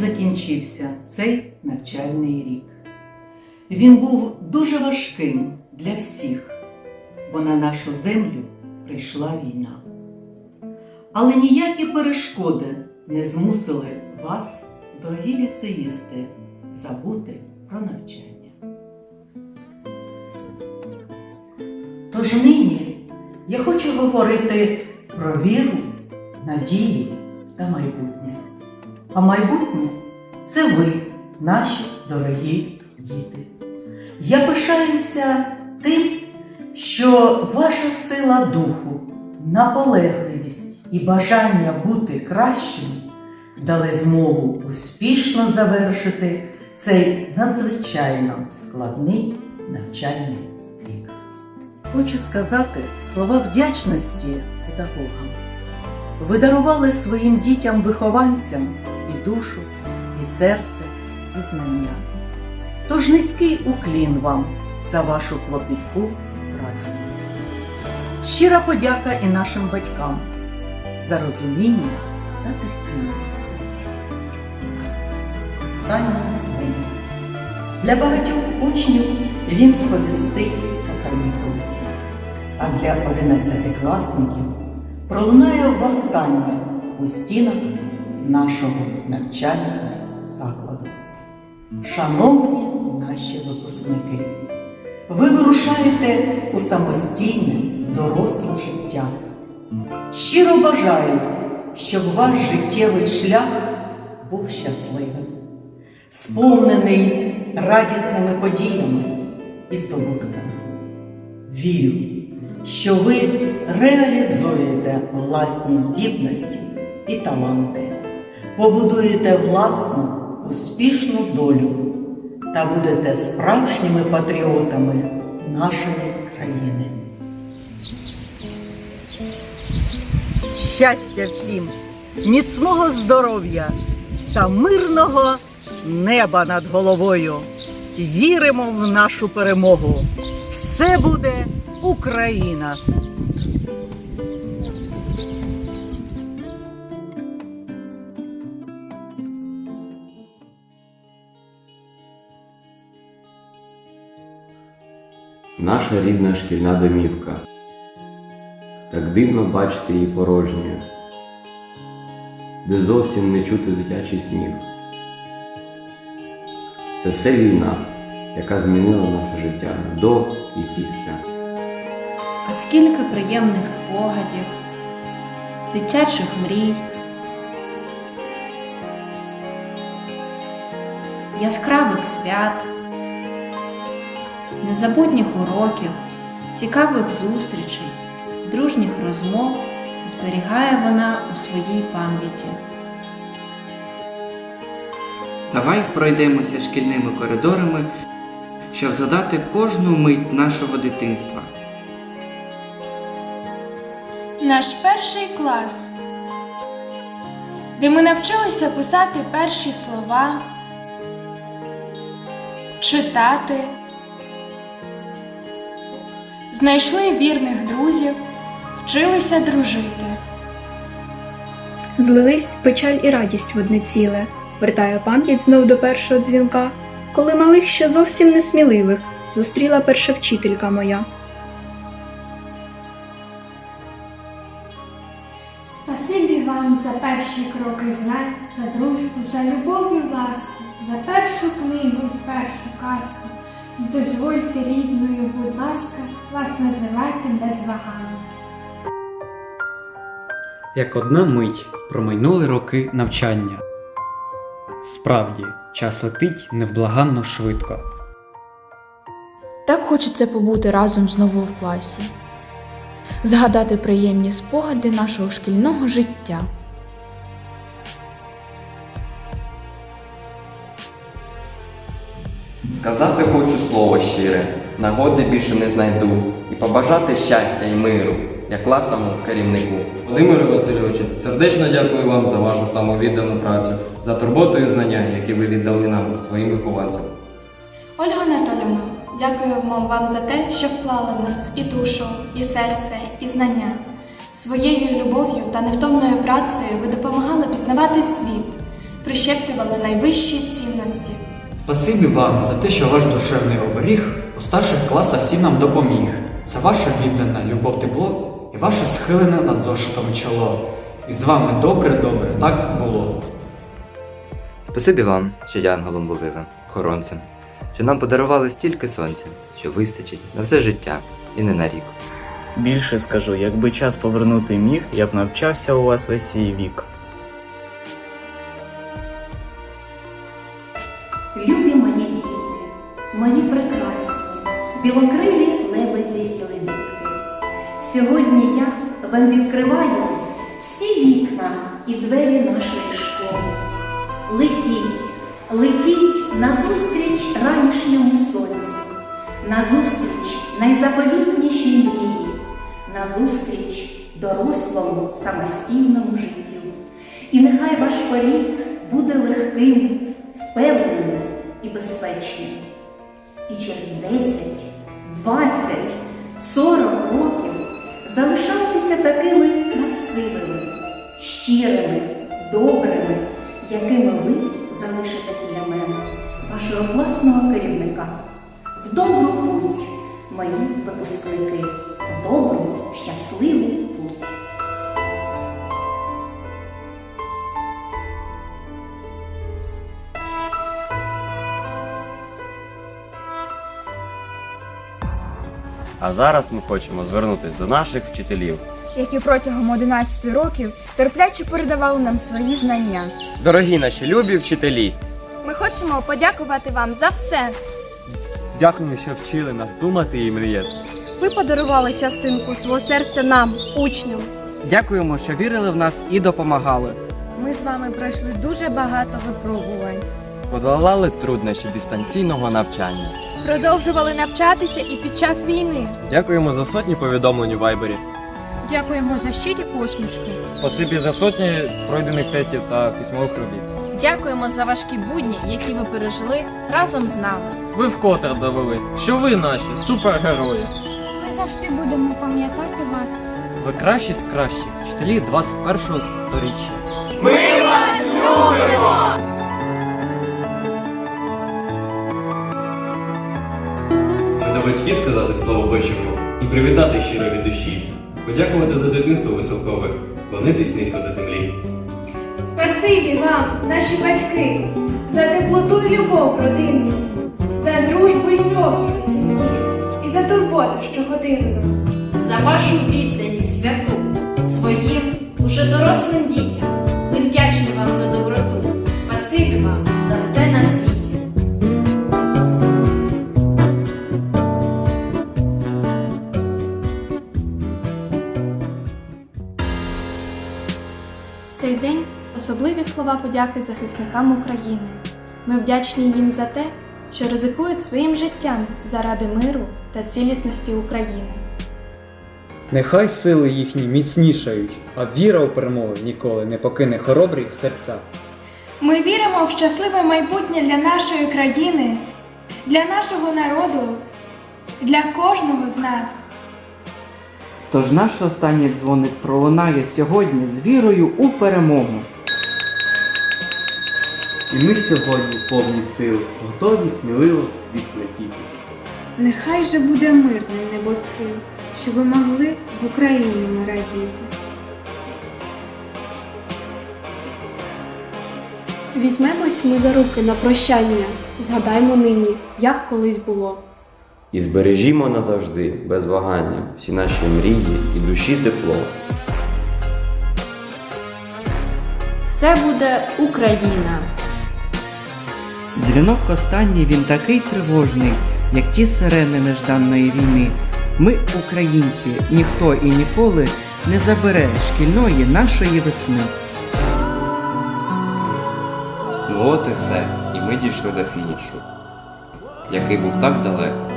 закінчився цей навчальний рік. Він був дуже важким для всіх, бо на нашу землю прийшла війна. Але ніякі перешкоди не змусили вас, дорогі ліцеїсти, забути про навчання. Тож нині я хочу говорити про віру, надію та майбутнє. А майбутнє це ви, наші дорогі діти. Я пишаюся тим, що ваша сила духу, наполегливість і бажання бути кращим дали змогу успішно завершити цей надзвичайно складний навчальний рік. Хочу сказати слова вдячності педагогам. Ви дарували своїм дітям-вихованцям і душу, і серце, і знання. Тож низький уклін вам за вашу клопітку працю. Щира подяка і нашим батькам за розуміння та терпіння. Останнє дзвоник. Для багатьох учнів він сповістить канікули, а для одинадцятикласників пролунає востаннє у стінах нашого навчального закладу. Шановні наші випускники, ви вирушаєте у самостійне доросле життя. Щиро бажаю, щоб ваш життєвий шлях був щасливим, сповнений радісними подіями і здобутками. Вірю, що ви реалізуєте власні здібності і таланти, побудуєте власну успішну долю та будете справжніми патріотами нашої країни. Щастя всім, міцного здоров'я та мирного неба над головою. Віримо в нашу перемогу. Все буде Україна! Наша рідна шкільна домівка. Так дивно бачити її порожньою, де зовсім не чути дитячий сміх. Це все війна, яка змінила наше життя до і після. А скільки приємних спогадів, дитячих мрій, яскравих свят, незабутніх уроків, цікавих зустрічей, дружніх розмов зберігає вона у своїй пам'яті. Давай пройдемося шкільними коридорами, щоб згадати кожну мить нашого дитинства. Наш перший клас, де ми навчилися писати перші слова, читати, знайшли вірних друзів, вчилися дружити. Злились печаль і радість в одне ціле, вертаю пам'ять знов до першого дзвінка, коли малих ще зовсім несміливих зустріла перша вчителька моя. Спасибі вам за перші кроки знань, за дружбу, за любов і ласку, за першу книгу і першу казку. Дозвольте рідною, будь ласка, вас називати без вагання. Як одна мить промайнули роки навчання. Справді, час летить невблаганно швидко. Так хочеться побути разом знову в класі, згадати приємні спогади нашого шкільного життя. Сказати хочу слово щире, нагоди більше не знайду, і побажати щастя і миру, як класному керівнику. Володимире Васильовичу, сердечно дякую вам за вашу самовіддану працю, за турботу і знання, які ви віддали нам, своїм вихованцям. Ольга Анатолівна, дякуємо вам за те, що вклали в нас і душу, і серце, і знання. Своєю любов'ю та невтомною працею ви допомагали пізнавати світ, прищеплювали найвищі цінності. Спасибі вам за те, що ваш душевний оберіг у старших класах всім нам допоміг. За ваше віддане любов тепло і ваше схилене над зошитом чоло. І з вами добре-добре так було. Спасибі вам, що янголом були ви, охоронцем, що нам подарували стільки сонця, що вистачить на все життя і не на рік. Більше скажу, якби час повернути міг, я б навчався у вас весь свій вік. Сьогодні я вам відкриваю всі вікна і двері нашої школи. Летіть, летіть назустріч ранішньому сонцю, назустріч найзаповітнішій мрії, назустріч дорослому самостійному життю. І нехай ваш політ буде легким, впевненим і безпечним. І через 10, 20, 40 років залишайтеся такими красивими, щирими, добрими, якими ви залишитесь для мене, вашого власного керівника. В добру путь, мої випускники, в добру, щасливу А зараз ми хочемо звернутися до наших вчителів. які протягом 11 років терпляче передавали нам свої знання. Дорогі наші любі вчителі! Ми хочемо подякувати вам за все. Дякуємо, що вчили нас думати і мріяти. Ви подарували частинку свого серця нам, учням. Дякуємо, що вірили в нас і допомагали. Ми з вами пройшли дуже багато випробувань. Подолали труднощі дистанційного навчання. Продовжували навчатися і під час війни. Дякуємо за сотні повідомлень у Вайбері. Дякуємо за щирі посмішки. Спасибі за сотні пройдених тестів та письмових робіт. Дякуємо за важкі будні, які ви пережили разом з нами. Ви вкотре довели, що ви наші супергерої. Ми завжди будемо пам'ятати вас. Ви кращі з кращих, вчителі 21-го сторіччя. Ми до батьків сказати слово хочемо і привітати щиро від душі. Подякувати за дитинство веселкове, клонитись низько до землі. Спасибі вам, наші батьки, за теплоту і любов родинну, за дружбу і спокій у сім'ї, і за турботу щогодинну. За вашу відданість святу своїм уже дорослим дітям. Слова подяки захисникам України. Ми вдячні їм за те, що ризикують своїм життям заради миру та цілісності України. Нехай сили їхні міцнішають, а віра у перемогу ніколи не покине хоробрі серця. Ми віримо в щасливе майбутнє для нашої країни, для нашого народу, для кожного з нас. Тож наш останній дзвоник пролунає сьогодні з вірою у перемогу. І ми сьогодні повні сил, готові сміливо в світ летіти. Нехай же буде мирним небосхил, щоб ви могли в Україні ми радіти. Візьмемось ми за руки на прощання, згадаймо нині, як колись було. І збережімо назавжди, без вагання, всі наші мрії і душі тепло. Все буде Україна. Дзвінок останній він такий тривожний, як ті сирени нежданної війни. Ми, українці, ніхто і ніколи не забере шкільної нашої весни. Ну от і все, і ми дійшли до фінішу, який був так далеко.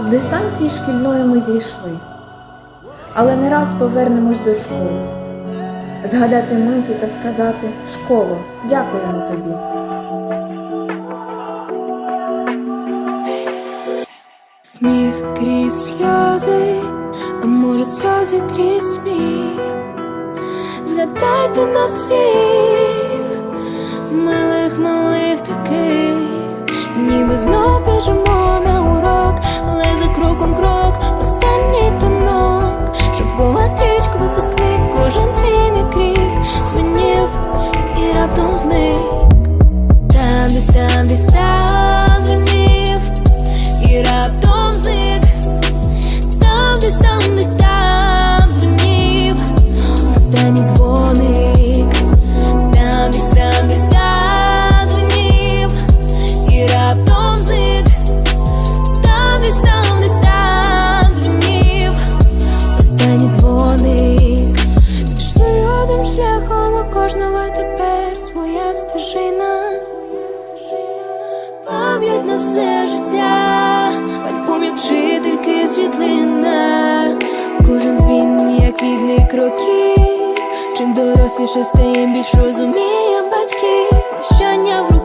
З дистанції шкільної ми зійшли, але не раз повернемось до школи. Згадати миті та сказати школо, дякуємо тобі. Сміх крізь сльози, а може, сльози крізь сміх. Згадайте нас всіх, милих, милих таких, ніби знов бежимо. выпуск кроків, чим доросліше стаєм більш розумієм батьків, прощання в